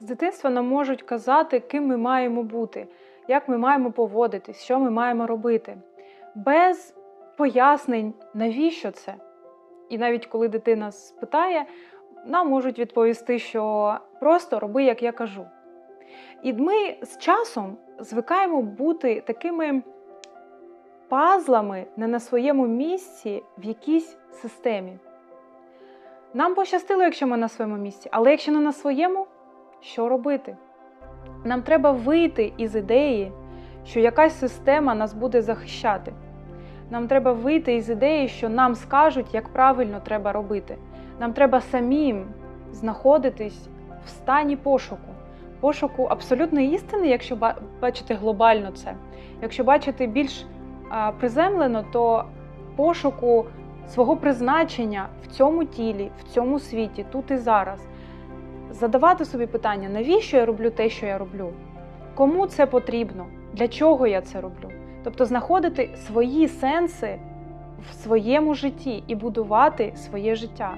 З дитинства нам можуть казати, ким ми маємо бути, як ми маємо поводитись, що ми маємо робити. Без пояснень, навіщо це. І навіть коли дитина спитає, нам можуть відповісти, що просто роби, як я кажу. І ми з часом звикаємо бути такими пазлами не на своєму місці в якійсь системі. Нам пощастило, якщо ми на своєму місці, але якщо не на своєму, що робити? Нам треба вийти із ідеї, що якась система нас буде захищати. Нам треба вийти із ідеї, що нам скажуть, як правильно треба робити. Нам треба самим знаходитись в стані пошуку, пошуку абсолютної істини, якщо бачити глобально це. Якщо бачити більш приземлено, то пошуку свого призначення в цьому тілі, в цьому світі, тут і зараз. Задавати собі питання, навіщо я роблю те, що я роблю? Кому це потрібно? Для чого я це роблю? Тобто знаходити свої сенси в своєму житті і будувати своє життя.